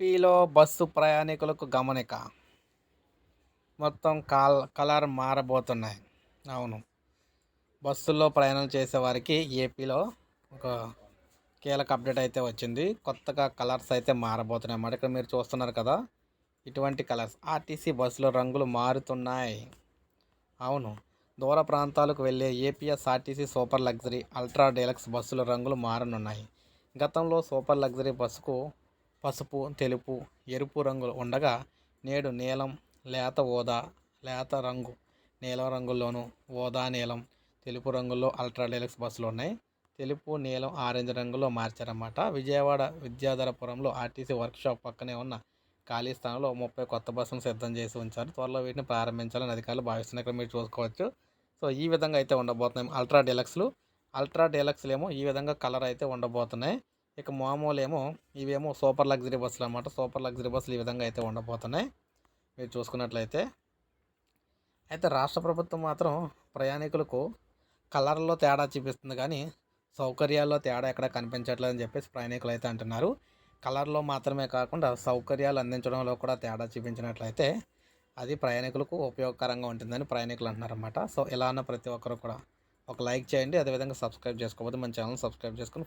ఏపీలో బస్సు ప్రయాణికులకు గమనిక. మొత్తం కాల్ కలర్ మారబోతున్నాయి. అవును. బస్సుల్లో ప్రయాణం చేసేవారికి ఏపీలో ఒక కీలక అప్డేట్ అయితే వచ్చింది. కొత్తగా కలర్స్ అయితే మారబోతున్నాయి మరి ఇక్కడ మీరు చూస్తున్నారు కదా ఇటువంటి కలర్స్. ఆర్టీసీ బస్సులో రంగులు మారుతున్నాయి. అవును. దూర ప్రాంతాలకు వెళ్ళే APS RTC super luxury ultra deluxe బస్సుల రంగులు మారనున్నాయి. గతంలో సూపర్ లగ్జరీ బస్సుకు పసుపు తెలుపు ఎరుపు రంగులు ఉండగా నేడు నీలం లేత ఊదా లేత రంగు నీలం రంగుల్లోనూ ఊదా నీలం తెలుపు రంగుల్లో అల్ట్రా డీలక్స్ బస్సులు ఉన్నాయి. తెలుపు నీలం ఆరెంజ్ రంగులో మార్చారన్నమాట. విజయవాడ విద్యాధరపురంలో ఆర్టీసీ వర్క్షాప్ పక్కనే ఉన్న ఖాళీ స్థానంలో ముప్పై కొత్త బస్సులను సిద్ధం చేసి ఉంచారు. త్వరలో వీటిని ప్రారంభించాలని అధికారులు భావిస్తున్నారు. ఇక్కడ మీరు చూసుకోవచ్చు. సో ఈ విధంగా అయితే ఉండబోతున్నాయి అల్ట్రా డీలక్స్లు. అల్ట్రా డీలక్స్లు ఏమో ఈ విధంగా కలర్ అయితే ఉండబోతున్నాయి. ఇక మామూలు ఏమో ఇవేమో సూపర్ లగ్జరీ బస్సులు అనమాట సూపర్ లగ్జరీ బస్సులు ఈ విధంగా అయితే ఉండబోతున్నాయి. మీరు చూసుకున్నట్లయితే అయితే రాష్ట్ర ప్రభుత్వం మాత్రం ప్రయాణికులకు కలర్లో తేడా చూపిస్తుంది కానీ సౌకర్యాల్లో తేడా ఎక్కడ కనిపించట్లేదు అని చెప్పేసి ప్రయాణికులు అయితే అంటున్నారు. కలర్లో మాత్రమే కాకుండా సౌకర్యాలు అందించడంలో కూడా తేడా చూపించినట్లయితే అది ప్రయాణికులకు ఉపయోగకరంగా ఉంటుందని ప్రయాణికులు అంటున్నారన్నమాట. సో ఇలా అన్న ప్రతి ఒక్కరు కూడా ఒక లైక్ చేయండి. అదేవిధంగా సబ్స్క్రైబ్ చేసుకోకపోతే మన ఛానల్ సబ్స్క్రైబ్ చేసుకుని